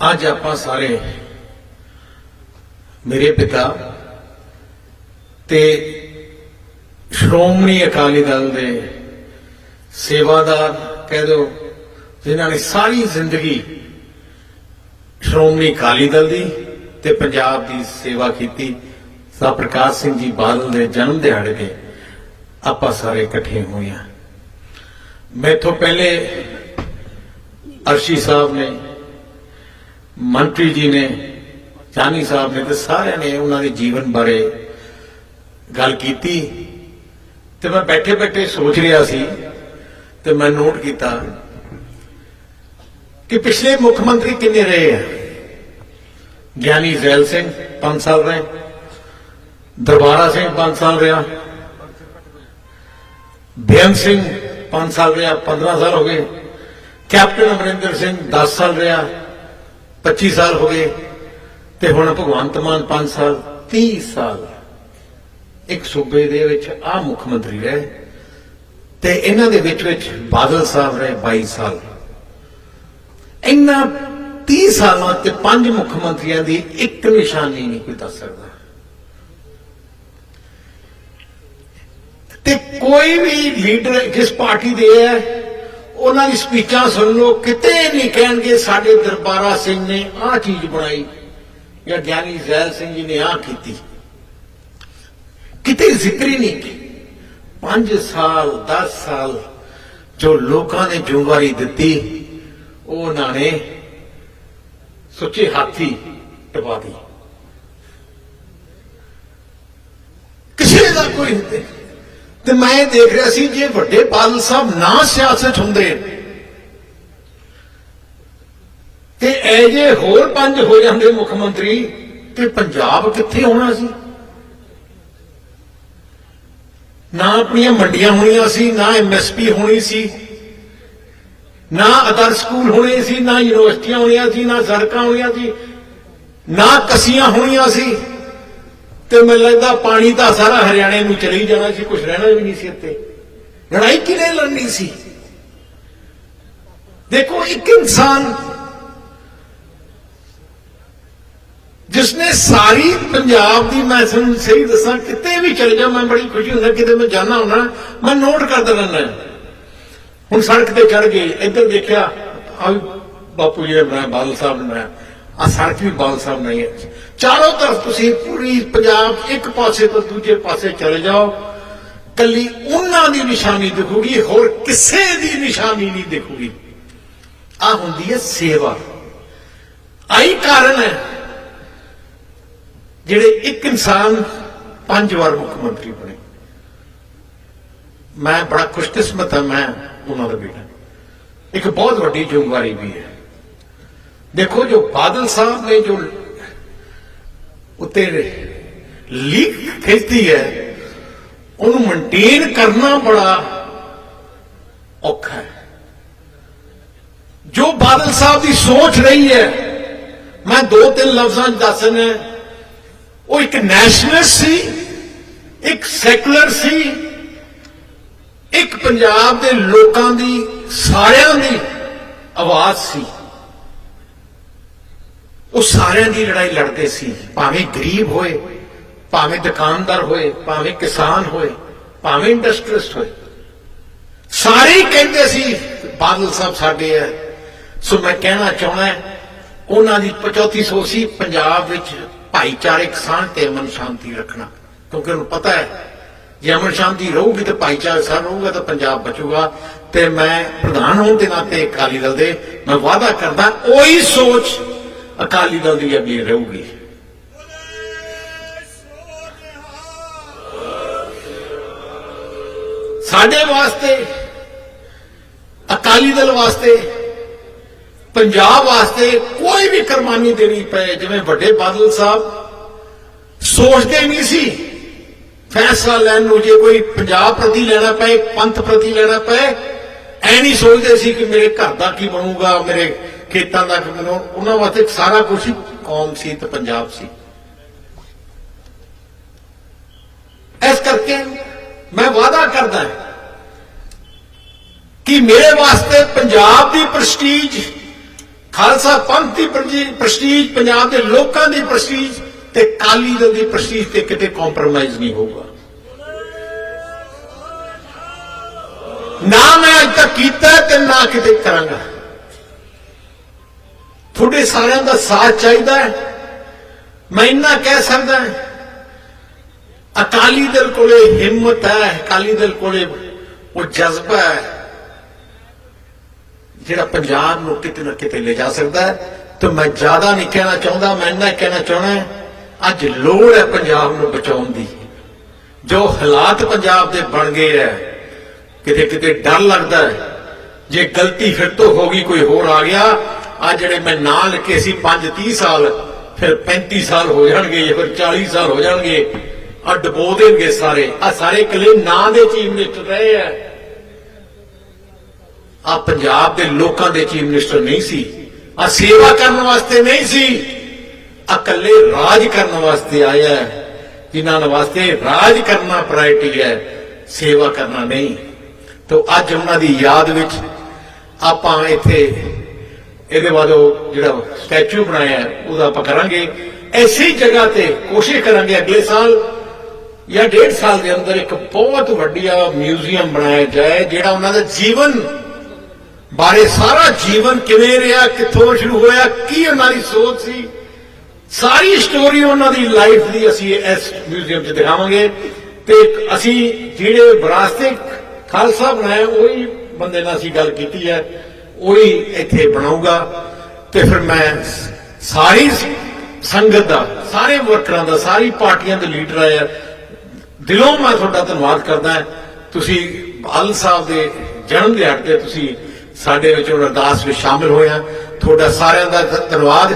ਅੱਜ ਆਪਾਂ ਸਾਰੇ ਮੇਰੇ ਪਿਤਾ ਤੇ ਸ਼੍ਰੋਮਣੀ ਅਕਾਲੀ ਦਲ ਦੇ ਸੇਵਾਦਾਰ, ਕਹਿ ਦਿਓ, ਜਿਨ੍ਹਾਂ ਨੇ ਸਾਰੀ ਜ਼ਿੰਦਗੀ ਸ਼੍ਰੋਮਣੀ ਅਕਾਲੀ ਦਲ ਦੀ ਤੇ ਪੰਜਾਬ ਦੀ ਸੇਵਾ ਕੀਤੀ, ਸਾ ਪ੍ਰਕਾਸ਼ ਸਿੰਘ ਜੀ ਬਾਦਲ ਦੇ ਜਨਮ ਦਿਹਾੜੇ ਤੇ ਆਪਾਂ ਸਾਰੇ ਇਕੱਠੇ ਹੋਏ ਹਾਂ। ਮੈਥੋਂ ਪਹਿਲੇ ਅਰਸ਼ੀ ਸਾਹਿਬ ਨੇ ਮੰਤਰੀ ਜੀ ਨੇ ਚਾਨੀ ਸਾਹਿਬ ਨੇ ਤੇ ਸਾਰਿਆਂ ਨੇ ਉਹਨਾਂ ਦੇ ਜੀਵਨ ਬਾਰੇ ਗੱਲ ਕੀਤੀ। ਤੇ ਮੈਂ ਬੈਠੇ ਬੈਠੇ ਸੋਚ ਰਿਹਾ ਸੀ ਤੇ ਮੈਂ ਨੋਟ ਕੀਤਾ ਕਿ ਪਿਛਲੇ ਮੁੱਖ ਮੰਤਰੀ ਕਿੰਨੇ ਰਹੇ ਆ? ਗਿਆਨੀ ਜ਼ੈਲ ਸਿੰਘ 5 ਸਾਲ ਰਹੇ, ਦਰਬਾਰਾ ਸਿੰਘ 5 ਸਾਲ ਰਿਹਾ ਬੇਅੰਤ ਸਿੰਘ 5 ਸਾਲ ਰਿਹਾ 15 ਸਾਲ ਹੋ ਗਏ, ਕੈਪਟਨ ਅਮਰਿੰਦਰ ਸਿੰਘ 10 ਸਾਲ ਰਿਹਾ 25 ਸਾਲ ਹੋ ਗਏ ਤੇ ਹੁਣ ਭਗਵੰਤ ਮਾਨ 5 ਸਾਲ 30 ਸਾਲ ਇੱਕ ਸੂਬੇ ਦੇ ਵਿੱਚ ਆ ਮੁੱਖ ਮੰਤਰੀ ਰਹੇ ਤੇ ਇਹਨਾਂ ਦੇ ਵਿੱਚ ਵਿੱਚ ਬਾਦਲ ਸਾਹਿਬ ਰਹੇ 22 ਸਾਲ। ਇੰਨਾ 30 ਸਾਲਾਂ ਤੇ ਪੰਜ ਮੁੱਖ ਮੰਤਰੀਆਂ ਦੀ ਇੱਕ ਨਿਸ਼ਾਨੀ ਨਹੀਂ ਕੋਈ ਦੱਸ ਸਕਦਾ। ਤੇ ਕੋਈ ਵੀ ਲੀਡਰ ਜਿਸ ਪਾਰਟੀ ਦੇ ਹੈ ਉਹਨਾਂ ਦੀ ਸਪੀਚਾਂ ਸੁਣ ਲਓ, ਕਿਤੇ ਨਹੀਂ ਕਹਿਣਗੇ ਸਾਡੇ ਦਰਬਾਰਾ ਸਿੰਘ ਨੇ ਆਹ ਚੀਜ਼ ਬਣਾਈ, ਜਾਂ ਗਿਆਨੀ ਜ਼ੈਲ ਸਿੰਘ ਜੀ ਨੇ ਆਹ ਕੀਤੀ। ਕਿਤੇ ਜ਼ਿਕਰ ਹੀ ਨਹੀਂ 5 ਸਾਲ 10 ਸਾਲ ਜੋ ਲੋਕਾਂ ਨੇ ਜ਼ਿੰਮੇਵਾਰੀ ਦਿੱਤੀ ਉਹ ਉਹਨਾਂ ਨੇ ਸੁੱਚੇ ਹਾਥੀ ਟਪਾ ਦੀ ਕਿਸੇ ਦਾ ਕੋਈ ਨਹੀਂ। ਤੇ ਮੈਂ ਦੇਖ ਰਿਹਾ ਸੀ ਜੇ ਵੱਡੇ ਬਾਦਲ ਸਾਹਿਬ ਨਾ ਸਿਆਸਤ ਹੁੰਦੇ, ਤੇ ਇਹ ਜੇ ਹੋਰ ਪੰਜ ਹੋ ਜਾਂਦੇ ਮੁੱਖ ਮੰਤਰੀ, ਤੇ ਪੰਜਾਬ ਕਿੱਥੇ ਹੋਣਾ ਸੀ? ਨਾ ਆਪਣੀਆਂ ਮੰਡੀਆਂ ਹੋਣੀਆਂ ਸੀ, ਨਾ ਐਮਐਸਪੀ ਹੋਣੀ ਸੀ, ਨਾ ਅਦਰ ਸਕੂਲ ਹੋਣੇ ਸੀ, ਨਾ ਯੂਨੀਵਰਸਿਟੀਆਂ ਹੋਣੀਆਂ ਸੀ, ਨਾ ਸੜਕਾਂ ਹੋਣੀਆਂ ਸੀ, ਨਾ ਕਸੀਆਂ ਹੋਣੀਆਂ ਸੀ। ਤੇ ਮੈਨੂੰ ਲੱਗਦਾ ਪਾਣੀ ਤਾਂ ਸਾਰਾ ਹਰਿਆਣੇ ਨੂੰ ਚਲੀ ਜਾਣਾ ਸੀ ਕੁਝ ਰਹਿਣਾ ਵੀ ਨਹੀਂ ਸੀ ਇੱਥੇ। ਲੜਾਈ ਕਿਨੇ ਲੜਨੀ ਸੀ? ਦੇਖੋ, ਇੱਕ ਇਨਸਾਨ ਜਿਸਨੇ ਸਾਰੀ ਪੰਜਾਬ ਦੀ, ਮੈਂ ਤੁਹਾਨੂੰ ਸਹੀ ਦੱਸਾਂ, ਕਿਤੇ ਵੀ ਚਲੇ ਜਾ ਮੈਂ ਬੜੀ ਖੁਸ਼ੀ ਹੁੰਦਾ ਕਿਤੇ ਮੈਂ ਜਾਣਾ ਹੁੰਦਾ, ਮੈਂ ਨੋਟ ਕਰਦਾ ਰਹਿੰਦਾ ਹੁਣ ਸੜਕ ਤੇ ਚੜ ਗਏ ਇੱਧਰ ਦੇਖਿਆ ਆ ਬਾਪੂ ਜੀ ਨੇ ਬਣਾਇਆ, ਬਾਦਲ ਸਾਹਿਬ ਨੇ ਬਣਾਇਆ। ਆ ਸੜਕ ਵੀ ਬਾਦਲ ਸਾਹਿਬ ਨਹੀਂ ਹੈ। ਚਾਰੋਂ ਤਰਫ ਤੁਸੀਂ ਪੂਰੀ ਪੰਜਾਬ ਇੱਕ ਪਾਸੇ ਤੋਂ ਦੂਜੇ ਪਾਸੇ ਚਲੇ ਜਾਓ। ਕੱਲੀ ਉਹਨਾਂ ਦੀ ਨਿਸ਼ਾਨੀ ਦਿਖੂਗੀ, ਹੋਰ ਕਿਸੇ ਦੀ ਨਿਸ਼ਾਨੀ ਨਹੀਂ ਦਿਖੂਗੀ। ਆ ਹੁੰਦੀ ਹੈ ਸੇਵਾ। ਆਈ ਕਾਰਨ ਹੈ ਜਿਹੜੇ ਇੱਕ ਇਨਸਾਨ ਪੰਜ ਵਾਰ ਮੁੱਖ ਮੰਤਰੀ ਬਣੇ। ਮੈਂ ਬੜਾ ਖੁਸ਼ਕਿਸਮਤ ਹਾਂ, ਮੈਂ ਉਹਨਾਂ ਦਾ ਬੇਟਾ। ਇੱਕ ਬਹੁਤ ਵੱਡੀ ਜ਼ਿੰਮੇਵਾਰੀ ਵੀ ਹੈ। ਦੇਖੋ ਜੋ ਬਾਦਲ ਸਾਹਿਬ ਨੇ ਜੋ ਉੱਤੇ ਲੀਕ ਖਿੱਚਦੀ ਹੈ। ਉਹਨੂੰ ਮੇਨਟੇਨ ਕਰਨਾ ਬੜਾ ਔਖਾ ਹੈ। ਜੋ ਬਾਦਲ ਸਾਹਿਬ ਦੀ ਸੋਚ ਰਹੀ ਹੈ, ਮੈਂ ਦੋ ਤਿੰਨ ਲਫ਼ਜ਼ਾਂ 'ਚ ਦੱਸਣਾ ਉਹ ਇੱਕ ਨੈਸ਼ਨਲਿਸਟ ਸੀ, ਇੱਕ ਸੈਕੂਲਰ ਸੀ, ਇੱਕ ਪੰਜਾਬ ਦੇ ਲੋਕਾਂ ਦੀ, ਸਾਰਿਆਂ ਦੀ ਆਵਾਜ਼ ਸੀ। ਉਹ ਸਾਰਿਆਂ ਦੀ ਲੜਾਈ ਲੜਦੇ ਸੀ। ਭਾਵੇਂ ਗਰੀਬ ਹੋਏ, ਭਾਵੇਂ ਦੁਕਾਨਦਾਰ ਹੋਏ, ਭਾਵੇਂ ਕਿਸਾਨ ਹੋਏ, ਭਾਵੇਂ ਇੰਡਸਟਰੀਸਟ ਹੋਏ। ਸਾਰੇ ਕਹਿੰਦੇ ਸੀ, ਬਾਦਲ ਸਾਹਿਬ ਸਾਡੇ ਹੈ ਸੋ ਮੈਂ ਕਹਿਣਾ ਚਾਹੁੰਦਾ ਉਹਨਾਂ ਦੀ 3500 ਸੀ ਪੰਜਾਬ ਵਿੱਚ ਭਾਈਚਾਰਕ ਸਾਂਝ ਤੇ ਅਮਨ ਸ਼ਾਂਤੀ ਰੱਖਣਾ। ਕਿਉਂਕਿ ਉਹਨੂੰ ਪਤਾ ਹੈ ਜੇ ਅਮਨ ਸ਼ਾਂਤੀ ਰਹੂਗੀ ਤੇ ਭਾਈਚਾਰਕ ਸਾਂਝ ਰਹੂਗਾ ਤਾਂ ਪੰਜਾਬ ਬਚੂਗਾ। ਤੇ ਮੈਂ ਪ੍ਰਧਾਨ ਹੋਣ ਦੇ ਨਾਤੇ ਅਕਾਲੀ ਦਲ ਦੇ, ਮੈਂ ਵਾਅਦਾ ਕਰਦਾ, ਉਹੀ ਸੋਚ ਅਕਾਲੀ ਦਲ ਦੀ ਅੱਗੇ ਰਹੂਗੀ। ਸਾਡੇ ਵਾਸਤੇ, ਅਕਾਲੀ ਦਲ ਵਾਸਤੇ, ਪੰਜਾਬ ਵਾਸਤੇ ਕੋਈ ਵੀ ਕੁਰਬਾਨੀ ਦੇਣੀ ਪਏ, ਜਿਵੇਂ ਵੱਡੇ ਬਾਦਲ ਸਾਹਿਬ, ਸੋਚਦੇ ਨਹੀਂ ਸੀ, ਫੈਸਲਾ ਲੈਣ ਨੂੰ ਜੇ ਕੋਈ ਪੰਜਾਬ ਪ੍ਰਤੀ ਲੈਣਾ ਪਏ, ਪੰਥ ਪ੍ਰਤੀ ਲੈਣਾ ਪਏ, ਐ ਨਹੀਂ ਸੋਚਦੇ ਸੀ ਕਿ ਮੇਰੇ ਘਰ ਦਾ ਕੀ ਬਣੂਗਾ, ਮੇਰੇ ਖੇਤਾਂ ਦਾ ਕੀ ਉਹਨਾਂ ਵਾਸਤੇ ਸਾਰਾ ਕੁਝ ਹੀ ਕੌਮ ਸੀ ਤੇ ਪੰਜਾਬ ਸੀ। ਇਸ ਕਰਕੇ ਮੈਂ ਵਾਅਦਾ ਕਰਦਾ ਕਿ ਮੇਰੇ ਵਾਸਤੇ ਪੰਜਾਬ ਦੀ ਪ੍ਰਸਟੀਜ, ਖਾਲਸਾ ਪੰਥ ਦੀ ਪ੍ਰਜੀ- ਪ੍ਰਸਟੀਜ, ਪੰਜਾਬ ਦੇ ਲੋਕਾਂ ਦੀ ਪ੍ਰਸਟੀਜ ਤੇ ਕਾਲੀ ਦਲ ਦੀ ਪ੍ਰਸਟੀਜ ਤੇ ਕਿਤੇ ਕੰਪਰੋਮਾਈਜ਼ ਨਹੀਂ ਹੋਊਗਾ। ਨਾ ਮੈਂ ਅੱਜ ਤੱਕ ਕੀਤਾ ਤੇ ਨਾ ਕਿਤੇ ਕਰਾਂਗਾ। ਤੁਹਾਡੇ ਸਾਰਿਆਂ ਦਾ ਸਾਥ ਚਾਹੀਦਾ ਹੈ। ਮੈਂ ਇੰਨਾ ਕਹਿ ਸਕਦਾ ਅਕਾਲੀ ਦਲ ਕੋਲੇ ਹਿੰਮਤ ਹੈ, ਅਕਾਲੀ ਦਲ ਕੋਲੇ ਉਹ ਜਜ਼ਬਾ ਹੈ, ਜਿਹੜਾ ਪੰਜਾਬ ਨੂੰ ਕਿਤੇ ਨਾ ਕਿਤੇ ਲੈ ਜਾ ਸਕਦਾ ਤੇ ਮੈਂ ਜ਼ਿਆਦਾ ਨਹੀਂ ਕਹਿਣਾ ਚਾਹੁੰਦਾ, ਮੈਂ ਇੰਨਾ ਕਹਿਣਾ ਚਾਹੁੰਦਾ ਅੱਜ ਲੋੜ ਹੈ ਪੰਜਾਬ ਨੂੰ ਬਚਾਉਣ ਦੀ। ਜੋ ਹਾਲਾਤ ਪੰਜਾਬ ਦੇ ਬਣ ਗਏ ਹੈ, ਕਿਤੇ ਕਿਤੇ ਡਰ ਲੱਗਦਾ ਹੈ। ਜੇ ਗਲਤੀ ਫਿਰ ਤੋਂ ਹੋ ਗਈ, ਕੋਈ ਹੋਰ ਆ ਗਿਆ ਆ ਜਿਹੜੇ ਮੈਂ ਨਾਂ ਲਿਖੇ ਸੀ 5 30 ਸਾਲ, ਫਿਰ 35 ਸਾਲ ਹੋ ਜਾਣਗੇ ਜਾਂ ਫਿਰ 40 ਸਾਲ ਹੋ ਜਾਣਗੇ, ਆ ਡਬੋ ਦੇਣਗੇ ਸਾਰੇ। ਆ ਸਾਰੇ ਇਕੱਲੇ ਨਾਂ ਦੇ ਚੀਫ ਮਿਨਿਸਟਰ ਰਹੇ ਆ। ਆ ਪੰਜਾਬ ਦੇ ਲੋਕਾਂ ਦੇ ਚੀਫ ਮਿਨਿਸਟਰ ਨਹੀਂ ਸੀ। ਆ ਸੇਵਾ ਕਰਨ ਵਾਸਤੇ ਨਹੀਂ ਸੀ। ਆ ਇਕੱਲੇ ਰਾਜ ਕਰਨ ਵਾਸਤੇ ਆਇਆ ਹੈ। ਜਿਨ੍ਹਾਂ ਵਾਸਤੇ ਰਾਜ ਕਰਨਾ ਪ੍ਰਾਇਰਟੀ ਹੈ, ਸੇਵਾ ਕਰਨਾ ਨਹੀਂ। ਤੋ ਅੱਜ ਉਹਨਾਂ ਦੀ ਯਾਦ ਵਿੱਚ ਆਪਾਂ ਇੱਥੇ ਇਹਦੇ ਬਾਅਦ ਉਹ ਜਿਹੜਾ ਸਟੈਚੂ ਬਣਾਇਆ, ਉਹਦਾ ਆਪਾਂ ਕਰਾਂਗੇ। ਐਸੀ ਜਗ੍ਹਾ ਤੇ ਕੋਸ਼ਿਸ਼ ਕਰਾਂਗੇ ਅਗਲੇ ਸਾਲ ਜਾਂ ਡੇਢ ਸਾਲ ਦੇ ਅੰਦਰ ਇੱਕ ਬਹੁਤ ਵੱਡੀਆ ਮਿਊਜ਼ੀਅਮ ਬਣਾਇਆ ਜਾਏ, ਜਿਹੜਾ ਉਹਨਾਂ ਦਾ ਜੀਵਨ ਬਾਰੇ ਸਾਰਾ ਜੀਵਨ ਕਿਵੇਂ ਰਿਹਾ, ਕਿੱਥੋਂ ਸ਼ੁਰੂ ਹੋਇਆ, ਕੀ ਉਹਨਾਂ ਦੀ ਸੋਚ ਸੀ। ਸਾਰੀ ਸਟੋਰੀ ਉਹਨਾਂ ਦੀ ਲਾਈਫ ਦੀ ਅਸੀਂ ਇਸ ਮਿਊਜ਼ੀਅਮ 'ਚ ਦਿਖਾਵਾਂਗੇ। ਤੇ ਅਸੀਂ ਜਿਹੜੇ ਵਿਰਾਸਤਿਕ ਖਾਲਸਾ ਬਣਾਇਆ, ਉਹੀ ਬੰਦੇ ਨਾਲ ਅਸੀਂ ਗੱਲ ਕੀਤੀ ਹੈ। ਉਹੀ ਇੱਥੇ ਬਣਾਊਗਾ ਤੇ ਫਿਰ ਮੈਂ ਸਾਰੀ ਸੰਗਤ ਦਾ, ਸਾਰੇ ਵਰਕਰਾਂ ਦਾ, ਸਾਰੀ ਪਾਰਟੀਆਂ ਦੇ ਲੀਡਰ ਆਏ ਦਿਲੋਂ ਮੈਂ ਤੁਹਾਡਾ ਧੰਨਵਾਦ ਕਰਦਾ ਤੁਸੀਂ ਬਾਲ ਸਾਹਿਬ ਦੇ ਜਨਮ ਦਿਹਾੜੇ ਤੇ ਤੁਸੀਂ ਸਾਡੇ ਵਿੱਚ ਅਰਦਾਸ ਵਿੱਚ ਸ਼ਾਮਿਲ ਹੋਏ ਆ। ਤੁਹਾਡਾ ਸਾਰਿਆਂ ਦਾ ਧੰਨਵਾਦ।